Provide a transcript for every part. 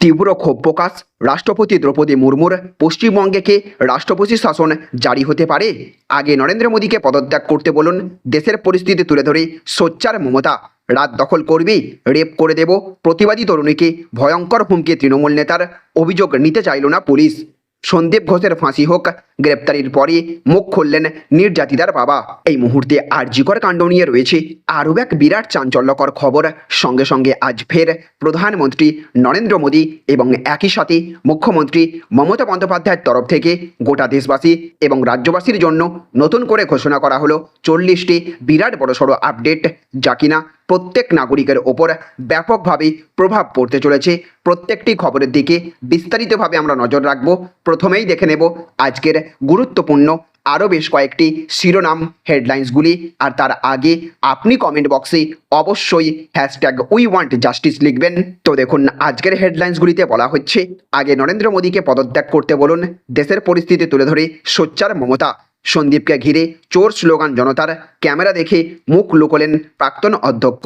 তীব্র ক্ষোভ প্রকাশ। রাষ্ট্রপতি দ্রৌপদী মুর্মুর পশ্চিমবঙ্গেকে রাষ্ট্রপতি শাসন জারি হতে পারে। আগে নরেন্দ্র মোদীকে পদত্যাগ করতে বলুন, দেশের পরিস্থিতি তুলে ধরে সোচ্চার মমতা। রাত দখল করবি, রেপ করে দেব, প্রতিবাদী তরুণীকে ভয়ঙ্কর হুমকি তৃণমূল নেতার অভিযোগ নিতে চাইল না পুলিশ। সন্দীপ ঘোষের ফাঁসি হোক, গ্রেপ্তারির পরে মুখ খুললেন নির্যাতিতার বাবা। এই মুহূর্তে আরজিকর কাণ্ড নিয়ে রয়েছে আরও এক বিরাট চাঞ্চল্যকর খবর। সঙ্গে সঙ্গে আজ ফের প্রধানমন্ত্রী নরেন্দ্র মোদী এবং একই সাথে মুখ্যমন্ত্রী মমতা বন্দ্যোপাধ্যায়ের তরফ থেকে গোটা দেশবাসী এবং রাজ্যবাসীর জন্য নতুন করে ঘোষণা করা হলো চল্লিশটি বিরাট বড়সড় আপডেট। যা কিনা প্রত্যেক নাগরিকের ওপর ব্যাপকভাবে প্রভাব পড়তে চলেছে। প্রত্যেকটি খবরের দিকে বিস্তারিতভাবে আমরা নজর রাখব। প্রথমেই দেখে নেব আজকের গুরুত্বপূর্ণ আরও বেশ কয়েকটি শিরোনাম হেডলাইন্সগুলি। আর তার আগে আপনি কমেন্ট বক্সে অবশ্যই হ্যাশট্যাগ উই ওয়ান্ট জাস্টিস লিখবেন। তো দেখুন, আজকের হেডলাইন্সগুলিতে বলা হচ্ছে, আগে নরেন্দ্র মোদীকে পদত্যাগ করতে বলুন, দেশের পরিস্থিতি তুলে ধরে সোচ্চার মমতা। সন্দীপকে ঘিরে চোর স্লোগান জনতার ক্যামেরা দেখে মুখ লুকোলেন প্রাক্তন অধ্যক্ষ।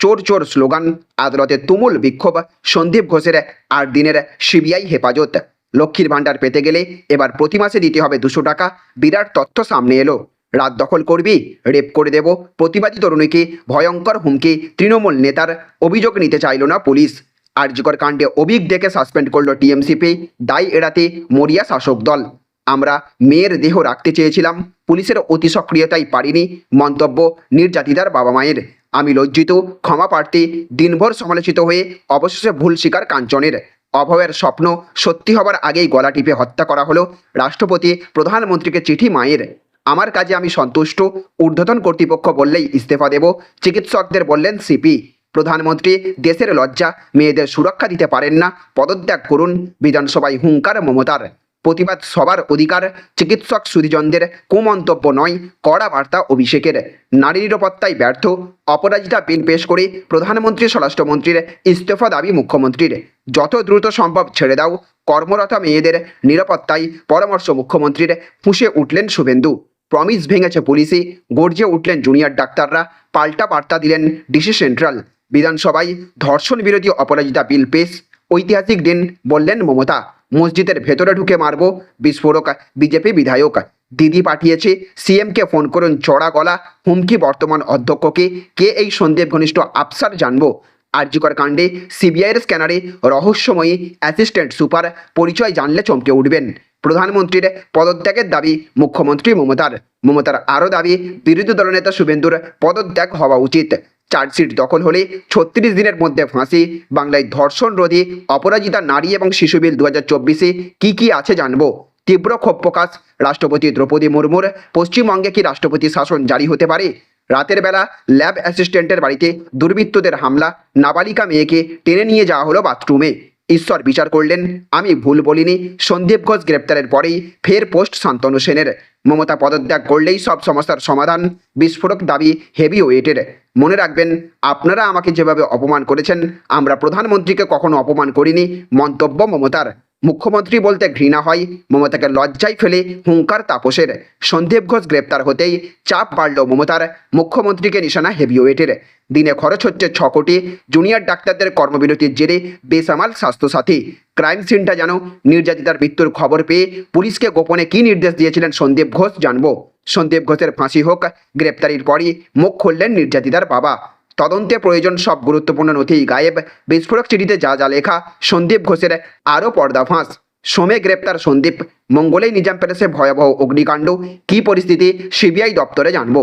চোর চোর স্লোগান, আদালতে তুমুল বিক্ষোভ, সন্দীপ ঘোষের আট দিনের সিবিআই হেফাজত। লক্ষ্মীর ভাণ্ডার পেতে গেলে এবার প্রতি মাসে দিতে হবে দুশো টাকা। বিরাট তথ্য সামনে এলো। রাত দখল করবি, রেপ করে দেব, প্রতিবাদী তরুণীকে ভয়ঙ্কর হুমকি, তৃণমূল নেতার অভিযোগ নিতে চাইল না পুলিশ। আর্যকর কাণ্ডে অভিক দেখে সাসপেন্ড করল টিএমসিপি, দায় এড়াতে মরিয়া শাসক দল। আমরা মেয়ের দেহ রাখতে চেয়েছিলাম। পুলিশের অতি সক্রিয়তাই পারিনি। মন্তব্য নির্যাতিতার বাবা মায়ের। আমি লজ্জিত, ক্ষমা প্রার্থী, দিনভর সমালোচিত হয়ে অবশেষে ভুল স্বীকার কাঞ্চনের। অভয়ের স্বপ্ন সত্যি হবার আগেই গলা টিপে হত্যা করা হলো রাষ্ট্রপতি, প্রধানমন্ত্রীকে চিঠি মায়ের। আমার কাজে আমি সন্তুষ্ট, ঊর্ধ্বতন কর্তৃপক্ষ বললেই ইস্তফা দেব, চিকিৎসকদের বললেন সিপি। প্রধানমন্ত্রী, দেশের লজ্জা, মেয়েদের সুরক্ষা দিতে পারেন না, পদত্যাগ করুন, বিধানসভায় হুঙ্কার মমতার। প্রতিবাদ সবার অধিকার, চিকিৎসক সুধিজনদের কুমন্তব্য নয়, কড়া বার্তা অভিষেকের। নারী নিরাপত্তায় ব্যর্থ, অপরাজিতা বিল পেশ করে প্রধানমন্ত্রী, স্বরাষ্ট্রমন্ত্রীর ইস্তফা দাবি মুখ্যমন্ত্রীর। যত দ্রুত সম্ভব ছেড়ে দাও, কর্মরত মেয়েদের নিরাপত্তায় পরামর্শ মুখ্যমন্ত্রীর। ফুঁসে উঠলেন শুভেন্দু। প্রমিস ভেঙেছে পুলিশে, গর্জে উঠলেন জুনিয়র ডাক্তাররা। পাল্টা বার্তা দিলেন ডিসি সেন্ট্রাল। বিধানসভায় ধর্ষণ বিরোধী অপরাজিতা বিল পেশ, ঐতিহাসিক দিন বললেন মমতা। মসজিদের ভেতরে ঢুকে মারব। বিস্ফোরক, বিজেপি বিধায়ক দিদি পাঠিয়েছে। সিএমকে ফোন করুন, চড়া গলা। হুমকি বর্তমান অধ্যক্ষকে। কে এই সন্দীপ ঘনিষ্ঠ আফসার জানব। আরজিকর কাণ্ডে সিবিআইয়ের স্ক্যানারে রহস্যময়ী অ্যাসিস্ট্যান্ট সুপার পরিচয় জানলে চমকে উঠবেন। প্রধানমন্ত্রীর পদত্যাগের দাবি মুখ্যমন্ত্রী মমতার। মমতার আরও দাবি, বিরোধী দলনেতা শুভেন্দুর পদত্যাগ হওয়া উচিত। চার্জশিট দখল হলে ছত্রিশ দিনের মধ্যে ফাঁসি। বাংলায় ধর্ষণ রোধে অপরাজিতা নারী এবং শিশু বিল দু হাজার চব্বিশে কী কী আছে জানব? তীব্র ক্ষোভ প্রকাশ। রাষ্ট্রপতি দ্রৌপদী মুর্মুর, পশ্চিমবঙ্গে কি রাষ্ট্রপতি শাসন জারি হতে পারে? রাতের বেলা ল্যাব অ্যাসিস্ট্যান্টের বাড়িতে দুর্বৃত্তদের হামলা। নাবালিকা মেয়েকে টেনে নিয়ে যাওয়া হলো বাথরুমে। ঈশ্বর বিচার করলেন, আমি ভুল বলিনি। সন্দীপ ঘোষ গ্রেপ্তারের পরেই ফের পোস্ট শান্তনু সেনের। মমতা পদত্যাগ করলেই সব সমস্যার সমাধান। বিস্ফোরক দাবি হেভি ওয়েটের মনে রাখবেন, আপনারা আমাকে যেভাবে অপমান করেছেন, আমরা প্রধানমন্ত্রীকে কখনো অপমান করিনি। মন্তব্য মমতার। মুখ্যমন্ত্রী বলতে ঘৃণা হয়, মমতাকে লজ্জায় ফেলে হুঙ্কার তাপসের। সন্দীপ ঘোষ গ্রেপ্তার হতেই চাপ বাড়ল মমতার। মুখ্যমন্ত্রীকে নিশানা হেভিওয়েটের। দিনে খরচ হচ্ছে ছ কোটি। জুনিয়র ডাক্তারদের কর্মবিরতির জেরে বেসামাল স্বাস্থ্যসাথী। ক্রাইম সিনটা যেন নির্যাতিতার মৃত্যুর খবর পেয়ে পুলিশকে গোপনে কী নির্দেশ দিয়েছিলেন সন্দীপ ঘোষ জানব। সন্দীপ ঘোষের ফাঁসি হোক, গ্রেপ্তারির পরই মুখ খুললেন নির্যাতিতার বাবা। তদন্তে প্রয়োজন সব গুরুত্বপূর্ণ নথি, গায়েব বিস্ফোরক চিঠিতে যা যা লেখা, সন্দীপ ঘোষের আরও পর্দাফাঁস সোমে গ্রেপ্তার সন্দীপ, মঙ্গলেই নিজাম প্যালেসে ভয়াবহ অগ্নিকাণ্ড। কী পরিস্থিতি, সিবিআই দপ্তরে জানব।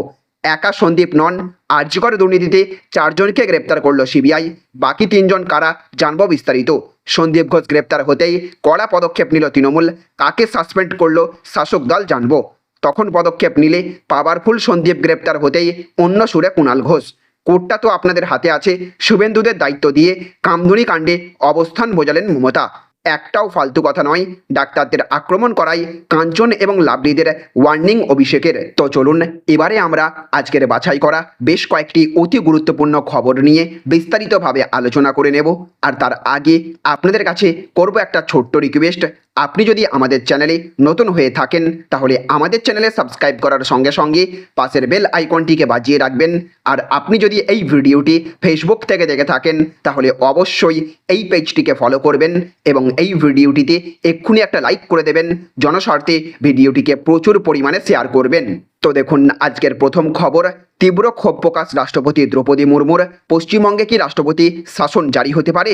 একা সন্দীপ নন, আর্যকর দুর্নীতিতে চারজনকে গ্রেপ্তার করল সিবিআই। বাকি তিনজন কারা, জানব বিস্তারিত। সন্দীপ ঘোষ গ্রেপ্তার হতেই কড়া পদক্ষেপ নিল তৃণমূল। কাকে সাসপেন্ড করল, শাসক দল জানব। তখন পদক্ষেপ নিলে পাওয়ারফুল সন্দীপ গ্রেপ্তার হতেই অন্য সুরে কুণাল ঘোষ। কোর্টটা তো আপনাদের হাতে আছে, শুভেন্দুদের দায়িত্ব দিয়ে কামদুনি কাণ্ডে অবস্থান বোঝালেন মমতা। একটাও ফালতু কথা নয়, ডাক্তারদের আক্রমণ করাই কাঞ্চন এবং লাভলিদের ওয়ার্নিং অভিষেকের। তো চলুন, এবারে আমরা আজকের বাছাই করা বেশ কয়েকটি অতি গুরুত্বপূর্ণ খবর নিয়ে বিস্তারিতভাবে আলোচনা করে নেব। আর তার আগে আপনাদের কাছে করব একটা ছোট্ট রিকোয়েস্ট আপনি যদি আমাদের চ্যানেলে নতুন হয়ে থাকেন, তাহলে আমাদের চ্যানেলে সাবস্ক্রাইব করার সঙ্গে সঙ্গে পাশের বেল আইকনটিকে বাজিয়ে রাখবেন। আর আপনি যদি এই ভিডিওটি ফেসবুক থেকে দেখে থাকেন, তাহলে অবশ্যই এই পেজটিকে ফলো করবেন এবং এই ভিডিওটিতে এক্ষুনি একটা লাইক করে দেবেন, জনস্বার্থে ভিডিওটিকে প্রচুর পরিমাণে শেয়ার করবেন। তো দেখুন, আজকের প্রথম খবর, তীব্র ক্ষোভ প্রকাশ রাষ্ট্রপতি দ্রৌপদী মুর্মুর। পশ্চিমবঙ্গে কি রাষ্ট্রপতি শাসন জারি হতে পারে?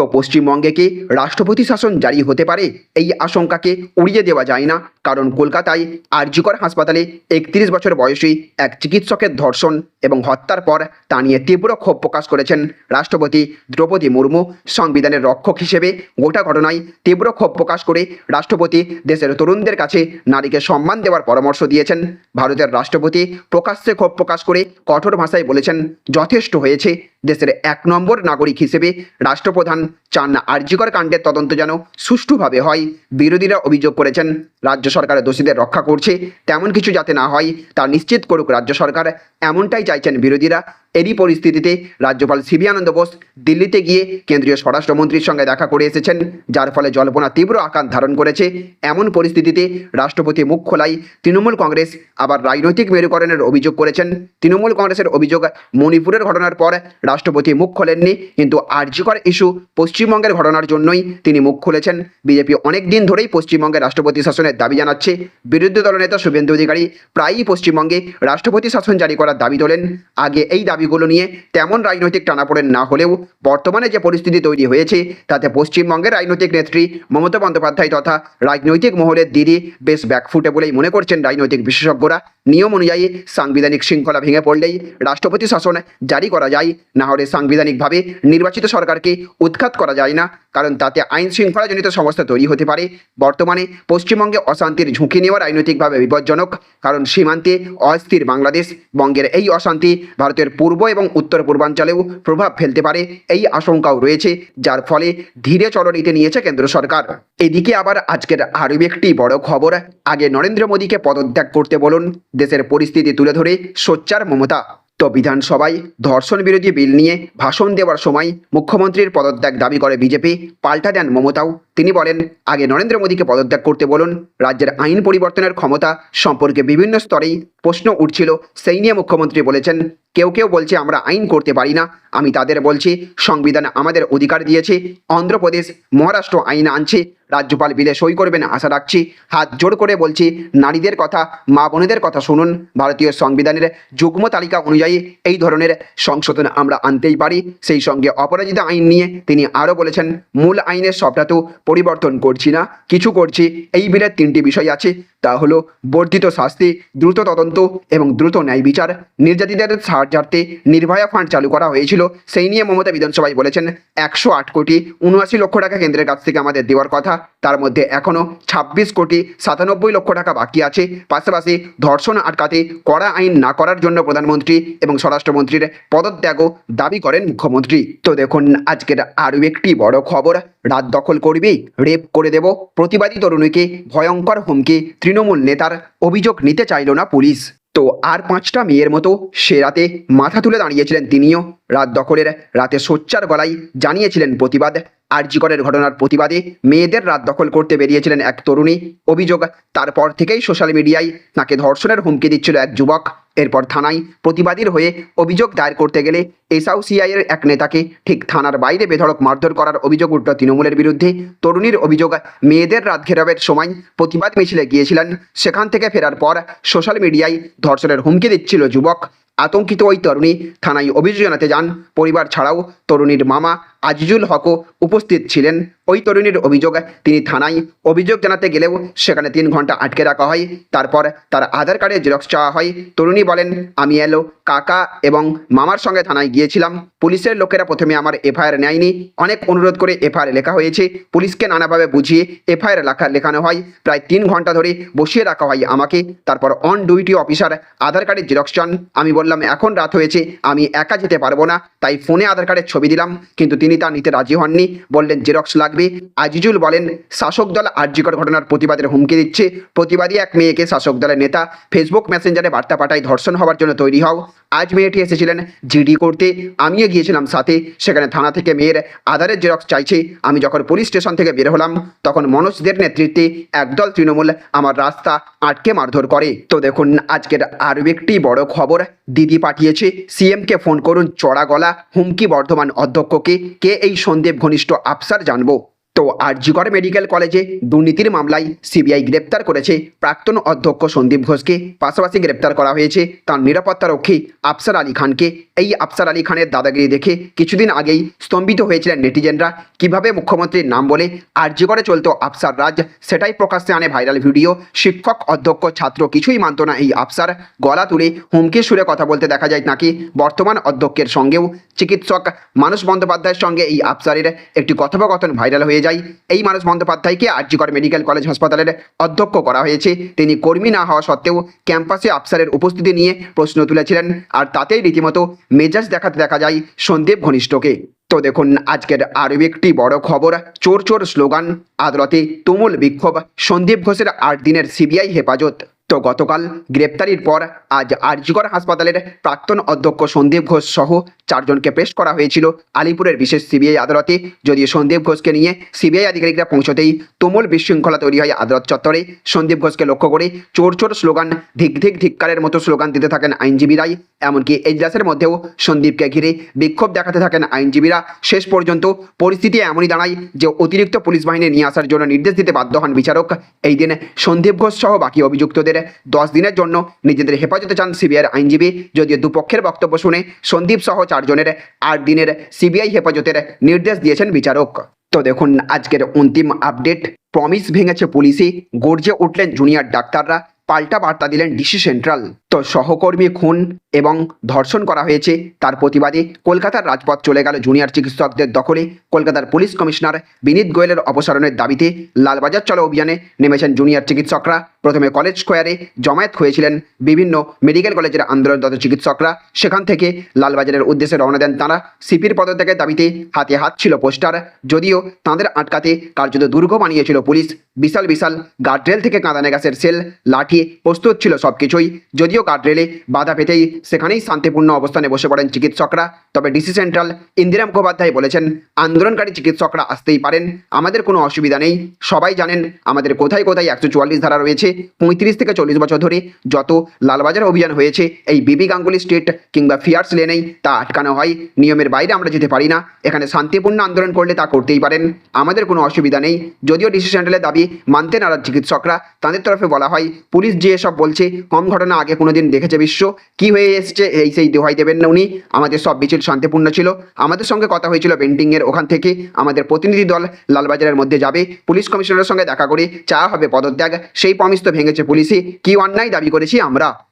তো পশ্চিমবঙ্গে কি রাষ্ট্রপতি শাসন জারি হতে পারে? এই আশঙ্কাকে উড়িয়ে দেওয়া যায় না। কারণ কলকাতায় আরজিকর হাসপাতালে একত্রিশ বছর বয়সী এক চিকিৎসকের ধর্ষণ এবং হত্যার পর তা নিয়ে তীব্র ক্ষোভ প্রকাশ করেছেন রাষ্ট্রপতি দ্রৌপদী মুর্মু, সংবিধানের রক্ষক হিসেবে। গোটা ঘটনায় তীব্র ক্ষোভ প্রকাশ করে রাষ্ট্রপতি দেশের তরুণদের কাছে নারীকে সম্মান দেওয়ার পরামর্শ দিয়েছেন। ভারতের রাষ্ট্রপতি প্রকাশ্যে ক্ষোভ প্রকাশ করে কঠোর ভাষায় বলেছেন, যথেষ্ট হয়েছে। দেশের এক নম্বর নাগরিক হিসেবে রাষ্ট্রপ্রধান চান আরজিকর কাণ্ডের তদন্ত যেন সুষ্ঠুভাবে হয়। বিরোধীরা অভিযোগ করেছেন রাজ্য সরকার দোষীদের রক্ষা করছে, তেমন কিছু যাতে না হয়, তা নিশ্চিত করুক রাজ্য সরকার, এমনটাই চাইছেন বিরোধীরা। এরই পরিস্থিতিতে রাজ্যপাল সিবি আনন্দ বোস দিল্লিতে গিয়ে কেন্দ্রীয় স্বরাষ্ট্রমন্ত্রীর সঙ্গে দেখা করে এসেছেন, যার ফলে জল্পনা তীব্র আকার ধারণ করেছে। এমন পরিস্থিতিতে রাষ্ট্রপতি মুখ খোলাই তৃণমূল কংগ্রেস আবার রাজনৈতিক মেরুকরণের অভিযোগ করেছেন। তৃণমূল কংগ্রেসের অভিযোগ মণিপুরের ঘটনার পর রাষ্ট্রপতি মুখ খোলেননি, কিন্তু আর্যিকর ইস্যু পশ্চিমবঙ্গের ঘটনার জন্যই তিনি মুখ খুলেছেন। বিজেপি অনেক দিন ধরেই পশ্চিমবঙ্গে রাষ্ট্রপতি শাসনের দাবি জানাচ্ছে। বিরোধী দলনেতা শুভেন্দু অধিকারী প্রায়ই পশ্চিমবঙ্গে রাষ্ট্রপতি শাসন জারি করার দাবি তোলেন। আগে এই দাবিগুলো নিয়ে তেমন রাজনৈতিক টানাপোড়েন না হলেও বর্তমানে যে পরিস্থিতি তৈরি হয়েছে, তাতে পশ্চিমবঙ্গের রাজনৈতিক নেত্রী মমতা বন্দ্যোপাধ্যায় তথা রাজনৈতিক মহলের দিদি বেশ ব্যাকফুটে বলেই মনে করছেন রাজনৈতিক বিশেষজ্ঞরা। নিয়ম অনুযায়ী সাংবিধানিক শৃঙ্খলা ভেঙে পড়লেই রাষ্ট্রপতি শাসন জারি করা যায়, না হলে সাংবিধানিকভাবে নির্বাচিত সরকারকে উৎখাত করা যায় না, কারণ তাতে আইন শৃঙ্খলাজনিত সমস্যা তৈরি হতে পারে। বর্তমানে পশ্চিমবঙ্গে অশান্তির ঝুঁকি নেওয়া রাজনৈতিকভাবে বিপজ্জনক, কারণ সীমান্তে অস্থির বাংলাদেশ, বঙ্গের এই অশান্তি ভারতের পূর্ব এবং উত্তর পূর্বাঞ্চলেও প্রভাব ফেলতে পারে এই আশঙ্কাও রয়েছে, যার ফলে ধীরে চলনীতে নিয়েছে কেন্দ্র সরকার। এদিকে আবার আজকের আরও একটি বড় খবর, আগে নরেন্দ্র মোদীকে পদত্যাগ করতে বলুন, দেশের পরিস্থিতি তুলে ধরে সোচ্চার মমতা। তো বিধানসভায় ধর্ষণ বিরোধী বিল নিয়ে ভাষণ দেওয়ার সময় মুখ্যমন্ত্রীর পদত্যাগ দাবি করে বিজেপি, পাল্টা দেন মমতাও। তিনি বলেন, আগে নরেন্দ্র মোদীকে পদত্যাগ করতে বলুন, রাজ্যের আইন পরিবর্তনের ক্ষমতা সম্পর্কে বিভিন্ন স্তরেই প্রশ্ন উঠছিল, সেই নিয়ে মুখ্যমন্ত্রী বলেছেন, কেউ কেউ বলছে আমরা আইন করতে পারি না, আমি তাদের বলছি, সংবিধান আমাদের অধিকার দিয়েছে, অন্ধ্রপ্রদেশ, মহারাষ্ট্র আইন আনছে রাজ্যপাল বিলে সই করবেন আশা রাখছি। হাত জোর করে বলছি, নারীদের কথা, মা বোনেদের কথা শুনুন। ভারতীয় সংবিধানের যুগ্ম তালিকা অনুযায়ী এই ধরনের সংশোধন আমরা আনতেই পারি। সেই সঙ্গে অপরাজিতা আইন নিয়ে তিনি আরও বলেছেন, মূল আইনের সবটা তো পরিবর্তন করছি না, কিছু করছি। এই বিলের তিনটি বিষয় আছে, তা হলো বর্ধিত শাস্তি, দ্রুত তদন্ত এবং দ্রুত ন্যায় বিচার। নির্যাতিতদের সাহায্যার্থে নির্ভয়া ফান্ড চালু করা হয়েছিল, সেই নিয়ে মমতা বিধানসভায় বলেছেন, একশো আট কোটি উনআশি লক্ষ টাকা কেন্দ্রের কাছ থেকে আমাদের দেওয়ার কথা। তার মধ্যে এখনও ছাব্বিশ কোটি সাতানব্বই লক্ষ টাকা বাকি আছে। পাশাপাশি ধর্ষণ আটকাতে কড়া আইন না করার জন্য প্রধানমন্ত্রী এবং স্বরাষ্ট্রমন্ত্রীর পদত্যাগও দাবি করেন মুখ্যমন্ত্রী। তো দেখুন, আজকের আরও একটি বড় খবর। রাত দখল করবি রেপ করে দেব। প্রতিবাদী তরুণীকে ভয়ঙ্কর হুমকি তৃণমূল নেতার অভিযোগ নিতে চাইল না পুলিশ। তো আর পাঁচটা মেয়ের মতো সে রাতে মাথা তুলে দাঁড়িয়েছিলেন তিনিও। রাত দখলের রাতে সোচ্চার গলায় জানিয়েছিলেন প্রতিবাদ। আরজিকরের ঘটনার প্রতিবাদে মেয়েদের রাত দখল করতে বেরিয়েছিলেন এক তরুণী। অভিযোগ, তারপর থেকেই সোশ্যাল মিডিয়ায় তাকে ধর্ষণের হুমকি দিচ্ছিল এক যুবক। এরপর থানায় প্রতিবাদীর হয়ে অভিযোগ দায়ের করতে গেলে এসআউসিআই এর এক নেতাকে ঠিক থানার বাইরে বেধড়ক মারধর করার অভিযোগ উঠল তৃণমূলের বিরুদ্ধে। তরুণীর অভিযোগ, মেয়েদের রাত ঘেরাবের সময় প্রতিবাদ মিছিলে গিয়েছিলেন। সেখান থেকে ফেরার পর সোশ্যাল মিডিয়ায় ধর্ষণের হুমকি দিচ্ছিল যুবক। আতঙ্কিত ওই তরুণী থানায় অভিযোগ জানাতে যান। পরিবার ছাড়াও তরুণীর মামা আজিজুল হকও উপস্থিত ছিলেন। ওই তরুণীর অভিযোগ, তিনি থানায় অভিযোগ জানাতে গেলেও সেখানে তিন ঘণ্টা আটকে রাখা হয়। তারপর তার আধার কার্ডের জেরক্স চাওয়া হয়। তরুণী বলেন, আমি এলো কাকা এবং মামার সঙ্গে থানায় গিয়েছিলাম। পুলিশের লোকেরা প্রথমে আমার এফআইআর নেয়নি। অনেক অনুরোধ করে এফআইআর লেখা হয়েছে। পুলিশকে নানাভাবে বুঝিয়ে এফআইআর লেখা লেখানো হয়। প্রায় তিন ঘণ্টা ধরে বসিয়ে রাখা হয় আমাকে। তারপর অন ডিউটি অফিসার আধার কার্ডের জেরক্স চান। আমি বললাম বললাম, এখন রাত হয়েছে, আমি একা যেতে পারব না। তাই ফোনে আধার কার্ডের ছবি দিলাম, কিন্তু তিনি তা নিতে রাজি হননি। বললেন, জেরক্স লাগবে। আজিজুল বলেন, শাসক দল আর্যিকর ঘটনার প্রতিবাদের হুমকি দিচ্ছে। প্রতিবাদী এক মেয়েকে শাসক দলের নেতা ফেসবুক মেসেঞ্জারে বার্তা পাঠায়, ধর্ষণ হওয়ার জন্য তৈরি হও। আজ মেয়েটি এসেছিলেন জিডি করতে। আমিও গিয়েছিলাম সাথে। সেখানে থানা থেকে মেয়ের আধারের জেরক্স চাইছে। আমি যখন পুলিশ স্টেশন থেকে বের হলাম, তখন মনোজদের নেতৃত্বে একদল তৃণমূল আমার রাস্তা আটকে মারধর করে। তো দেখুন, আজকের আরও একটি বড় খবর। দিদি পাঠিয়েছে। সিএমকে ফোন করুন, চড়া গলা। হুমকি বর্ধমান অধ্যক্ষকে। কে এই সন্দীপ ঘনিষ্ঠ আফসার জানব। তো আরজিকর মেডিকেল কলেজে দুর্নীতির মামলায় সিবিআই গ্রেপ্তার করেছে প্রাক্তন অধ্যক্ষ সন্দীপ ঘোষকে। পাশাপাশি গ্রেপ্তার করা হয়েছে তার নিরাপত্তারক্ষী আফসার আলী খানকে। এই আফসার আলী খানের দাদাগিরি দেখে কিছুদিন আগেই স্তম্ভিত হয়েছিলেন নেটিজেনরা। কীভাবে মুখ্যমন্ত্রীর নাম বলে আরজিকরে চলতো আফসার রাজ, সেটাই প্রকাশ্যে আনে ভাইরাল ভিডিও। শিক্ষক, অধ্যক্ষ, ছাত্র কিছুই মানত না এই আফসার। গলা তুলে হুমকি সুরে কথা বলতে দেখা যায় নাকি বর্তমান অধ্যক্ষের সঙ্গেও। চিকিৎসক মানুষ বন্দ্যোপাধ্যায়ের সঙ্গে এই আফসারের একটি কথোপকথন ভাইরাল হয়ে যায়। এই মানুষ বন্দ্যোপাধ্যায়কে আরজিকর মেডিকেল কলেজ হাসপাতালের অধ্যক্ষ করা হয়েছে। তিনি কর্মী না হওয়া সত্ত্বেও ক্যাম্পাসে আফসারের উপস্থিতি নিয়ে প্রশ্ন তুলেছিলেন। আর তাতেই রীতিমতো মেজাজ দেখাতে দেখা যায় সন্দীপ ঘনিষ্ঠকে। তো দেখুন, আজকের আরও একটি বড় খবর। চোর চোর স্লোগান, আদালতে তুমুল বিক্ষোভ। সন্দীপ ঘোষের আট দিনের সিবিআই হেফাজত। তো গতকাল গ্রেপ্তারির পর আজ আর্যগর হাসপাতালের প্রাক্তন অধ্যক্ষ সন্দীপ ঘোষ সহ চারজনকে পেশ করা হয়েছিল। আলিপুরের বিশেষ সিবিআই আদালতে যদিও সন্দীপ ঘোষকে নিয়ে সিবিআই আধিকারিকরা পৌঁছতেই তুমুল বিশৃঙ্খলা তৈরি হয় আদালত চত্বরে। সন্দীপ ঘোষকে লক্ষ্য করে চোর চোর স্লোগান, ধিক ধিক ধিক্কারের মতো স্লোগান দিতে থাকেন আইনজীবীরাই। এমনকি এজলাসের মধ্যেও সন্দীপকে ঘিরে বিক্ষোভ দেখাতে থাকেন আইনজীবীরা। শেষ পর্যন্ত পরিস্থিতি এমনই দাঁড়ায় যে অতিরিক্ত পুলিশ বাহিনী নিয়ে আসার জন্য নির্দেশ দিতে বাধ্য হন বিচারক। এই দিন সন্দীপ ঘোষ সহ বাকি অভিযুক্তদের দশ দিনের জন্য নিজেদের হেফাজতে চান সিবিআইয়ের আইনজীবী। যদিও দুপক্ষের বক্তব্য শুনে সন্দীপ সহ চারজনের আট দিনের সিবিআই হেফাজতের নির্দেশ দিয়েছেন বিচারক। তো দেখুন আজকের অন্তিম আপডেট। প্রমিস ভেঙেছে পুলিশে, গর্জে উঠলেন জুনিয়র ডাক্তাররা, পাল্টা বার্তা দিলেন ডিসি সেন্ট্রাল। তো সহকর্মী খুন এবং ধর্ষণ করা হয়েছে। তার প্রতিবাদে কলকাতার রাজপথ চলে গেল জুনিয়র চিকিৎসকদের দখলে। কলকাতার পুলিশ কমিশনার বিনীত গোয়েলের অপসারণের দাবিতে লালবাজার চলো অভিযানে নেমেছেন জুনিয়র চিকিৎসকরা। প্রথমে কলেজ স্কোয়ারে জমায়েত হয়েছিলেন বিভিন্ন মেডিকেল কলেজের আন্দোলনরত চিকিৎসকরা। সেখান থেকে লালবাজারের উদ্দেশ্যে রওনা দেন তাঁরা। সিপির পদত্যাগের দাবিতে হাতে হাত ছিল পোস্টার। যদিও তাঁদের আটকাতে কার্যত দুর্গ বানিয়েছিল পুলিশ। বিশাল বিশাল গার্ডরেল থেকে কাঁদানে গাছের সেল, লাঠি, প্রস্তুত ছিল সবকিছুই। যদিও গার্ডরেলে বাধা পেতেই সেখানেই শান্তিপূর্ণ অবস্থানে বসে পড়েন চিকিৎসকরা। তবে ডিসি সেন্ট্রাল ইন্দিরা মুখোপাধ্যায় বলেছেন, আন্দোলনকারী চিকিৎসকরা আসতেই পারেন, আমাদের কোনো অসুবিধা নেই। সবাই জানেন, আমাদের কোথায় কোথায় একশো চুয়াল্লিশ ধারা রয়েছে। পঁয়ত্রিশ থেকে চল্লিশ বছর ধরে যত লালবাজার অভিযান হয়েছে, এই বিবি গাঙ্গুলি স্ট্রিট কিংবা ফিয়ার্স লেনেই তা আটকানো হয়। নিয়মের বাইরে আমরা যেতে পারি না। এখানে শান্তিপূর্ণ আন্দোলন করলে তা করতেই পারেন। আমাদের কোনো অসুবিধা নেই। যদিও ডিসি সেন্ট্রালের দাবি মানতে নারাজ চিকিৎসকরা, তাদের তরফে বলা হয়, পুলিশ যে এসব বলছে, কম ঘটনা আগে কোনোদিন দেখেছে বিশ্ব? কি হয়ে এসেছে? এই সেই দোহাই দেবেন না উনি। আমাদের সব মিছিল শান্তিপূর্ণ ছিল। আমাদের সঙ্গে কথা হয়েছিল বেন্টিংয়ের ওখান থেকে। আমাদের প্রতিনিধি দল লালবাজারের মধ্যে যাবে। পুলিশ কমিশনারের সঙ্গে দেখা করে। চা হবে পদত্যাগ। সেই প্রমিস তো ভেঙেছে পুলিশে কি অন্যায় দাবি করেছি আমরা?